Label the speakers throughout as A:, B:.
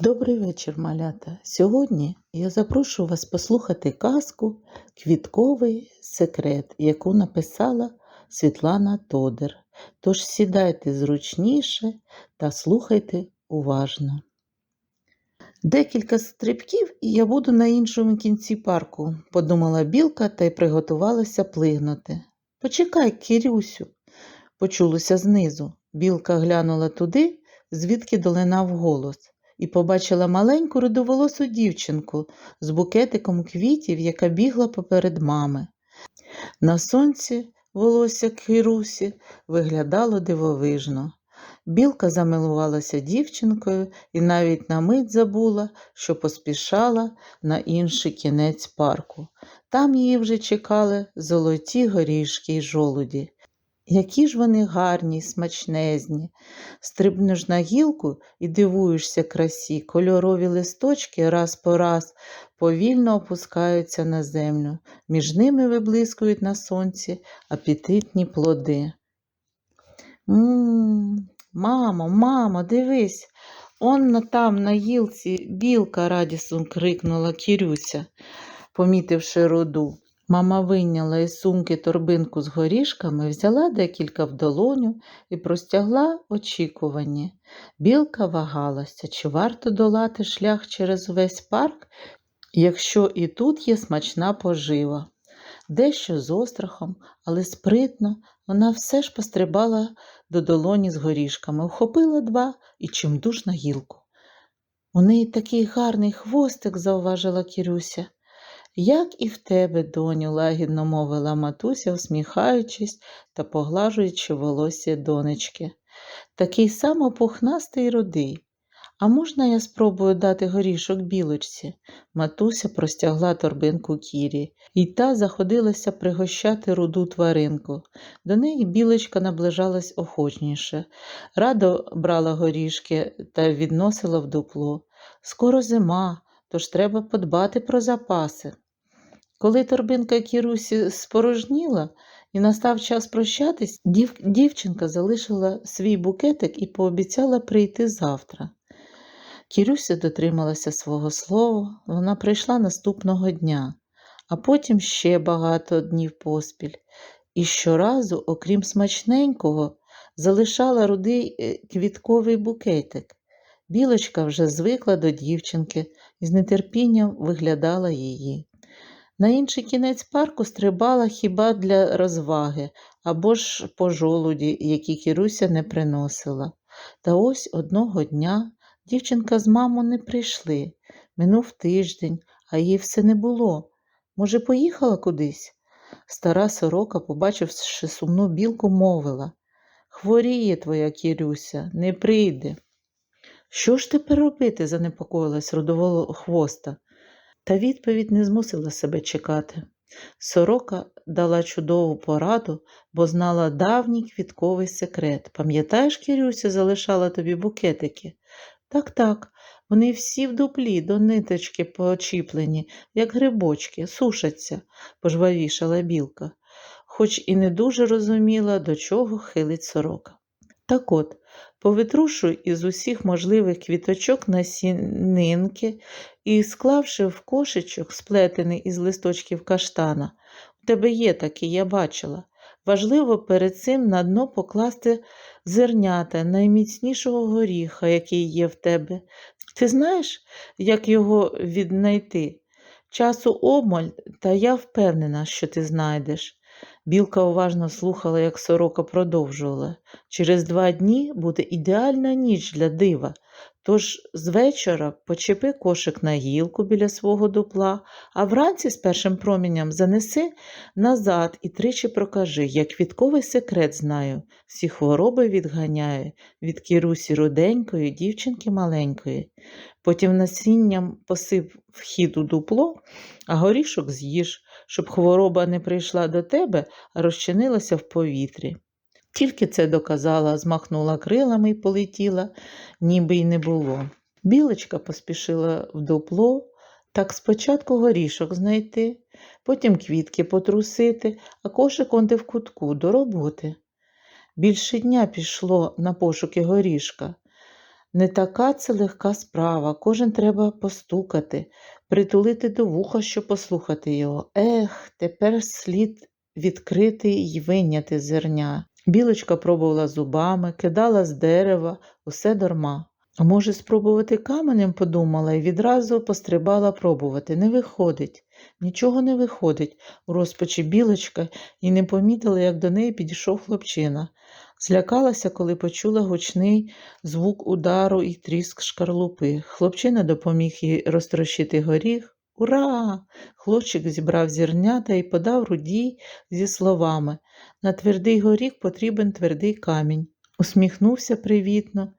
A: Добрий вечір, малята. Сьогодні я запрошую вас послухати казку Квітковий секрет, яку написала Світлана Тодер. Тож сідайте зручніше та слухайте уважно. Декілька стрибків, і я буду на іншому кінці парку, подумала білка та й приготувалася плигнути. Почекай, Кірюсю, почулося знизу. Білка глянула туди, звідки долинав голос і побачила маленьку рудоволосу дівчинку з букетиком квітів, яка бігла поперед мами. На сонці волосся Кирусі виглядало дивовижно. Білка замилувалася дівчинкою і навіть на мить забула, що поспішала на інший кінець парку. Там її вже чекали золоті горішки й жолуді. Які ж вони гарні, смачнезні. Стрибнеш на гілку і дивуєшся красі, кольорові листочки раз по раз повільно опускаються на землю, між ними виблискують на сонці апетитні плоди. М, Мамо, мамо, дивись, он там на гілці білка радісно крикнула Кірюся, помітивши роду. Мама вийняла із сумки торбинку з горішками, взяла декілька в долоню і простягла очікування. Білка вагалася, чи варто долати шлях через весь парк, якщо і тут є смачна пожива. Дещо з острахом, але спритно вона все ж пострибала до долоні з горішками, вхопила два і чимдуж на гілку. У неї такий гарний хвостик, зауважила Кірюся. Як і в тебе, доню, лагідно мовила матуся, усміхаючись та поглажуючи волосся донечки. Такий само пухнастий рудий. А можна я спробую дати горішок білочці? Матуся простягла торбинку кірі, і та заходилася пригощати руду тваринку. До неї білочка наближалась охочніше, радо брала горішки та відносила в дупло. Скоро зима, тож треба подбати про запаси. Коли торбинка Кірусі спорожніла і настав час прощатись, дів... дівчинка залишила свій букетик і пообіцяла прийти завтра. Кірюся дотрималася свого слова, вона прийшла наступного дня, а потім ще багато днів поспіль, і щоразу, окрім смачненького, залишала рудий е, квітковий букетик. Білочка вже звикла до дівчинки і з нетерпінням виглядала її. На інший кінець парку стрибала хіба для розваги або ж по жолуді, які Кіруся не приносила. Та ось одного дня дівчинка з мамою не прийшли. Минув тиждень, а її все не було. Може, поїхала кудись? Стара сорока, побачивши сумну білку, мовила Хворіє твоя Кірюся, не прийде. Що ж тепер робити? занепокоїлась родоволохвоста. Та відповідь не змусила себе чекати. Сорока дала чудову пораду, бо знала давній квітковий секрет. Пам'ятаєш, Кірюся залишала тобі букетики? Так, так, вони всі в дуплі до ниточки почіплені, як грибочки, сушаться, пожвавішала білка, хоч і не дуже розуміла, до чого хилить сорока. Так от, повитрушуй із усіх можливих квіточок насінинки і, склавши в кошечок, сплетений із листочків каштана, у тебе є такий, я бачила. Важливо перед цим на дно покласти зернята найміцнішого горіха, який є в тебе. Ти знаєш, як його віднайти? Часу обмаль, та я впевнена, що ти знайдеш. Білка уважно слухала, як сорока продовжувала. Через два дні буде ідеальна ніч для дива. Тож з вечора почепи кошик на гілку біля свого дупла, а вранці з першим промінням занеси назад і тричі прокажи, як квітковий секрет знаю, всі хвороби відганяє від кірусі руденької, дівчинки маленької. Потім насінням посип вхід у дупло, а горішок з'їж, щоб хвороба не прийшла до тебе, а розчинилася в повітрі. Тільки це доказала, змахнула крилами і полетіла, ніби й не було. Білочка поспішила в дупло, так спочатку горішок знайти, потім квітки потрусити, а кошик онде в кутку до роботи. Більше дня пішло на пошуки горішка. Не така це легка справа, кожен треба постукати, притулити до вуха, щоб послухати його. Ех, тепер слід відкрити й вийняти зерня. Білочка пробувала зубами, кидала з дерева, усе дарма. Може, спробувати каменем, подумала і відразу пострибала пробувати. Не виходить, нічого не виходить. У розпачі білочка і не помітила, як до неї підійшов хлопчина. Злякалася, коли почула гучний звук удару і тріск шкарлупи. Хлопчина допоміг їй розтрощити горіх. Ура! Хлопчик зібрав зірнята і подав руді зі словами На твердий горіх потрібен твердий камінь. Усміхнувся привітно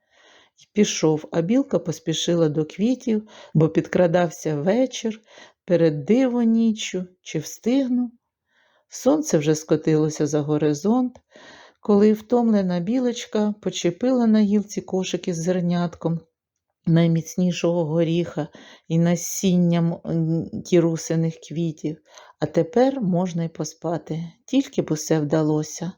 A: і пішов, а білка поспішила до квітів, бо підкрадався вечір, перед диво ніччю, чи встигну. Сонце вже скотилося за горизонт, коли втомлена білочка почепила на гілці кошик із зернятком найміцнішого горіха і насінням кірусиних квітів, а тепер можна й поспати, тільки б усе вдалося.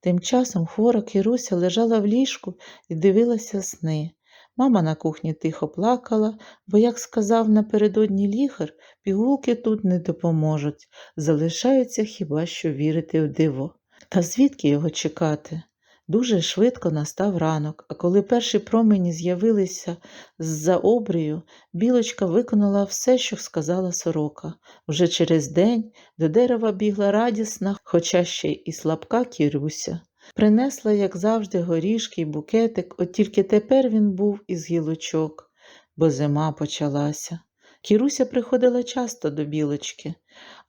A: Тим часом хвора Кіруся лежала в ліжку і дивилася сни. Мама на кухні тихо плакала, бо, як сказав напередодні лікар, пігулки тут не допоможуть, залишається хіба що вірити в диво. Та звідки його чекати? Дуже швидко настав ранок, а коли перші промені з'явилися з-за обрію, білочка виконала все, що сказала сорока. Вже через день до дерева бігла радісна, хоча ще і слабка кірюся. Принесла, як завжди, горішки й букетик, от тільки тепер він був із гілочок, бо зима почалася. Кіруся приходила часто до білочки,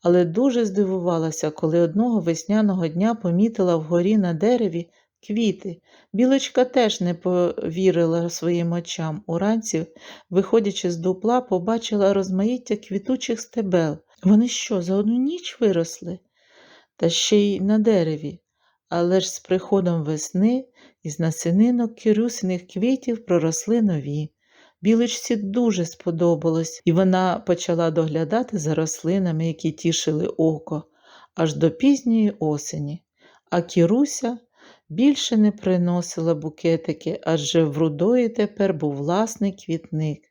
A: але дуже здивувалася, коли одного весняного дня помітила вгорі на дереві квіти. Білочка теж не повірила своїм очам. Уранці, виходячи з дупла, побачила розмаїття квітучих стебел. Вони що, за одну ніч виросли? Та ще й на дереві. Але ж з приходом весни із насінинок кірюсиних квітів проросли нові. Білочці дуже сподобалось, і вона почала доглядати за рослинами, які тішили око, аж до пізньої осені. А Кіруся більше не приносила букетики, адже в рудої тепер був власний квітник.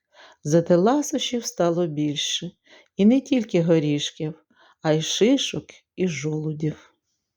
A: Зате ласощів стало більше, і не тільки горішків, а й шишок і жолудів.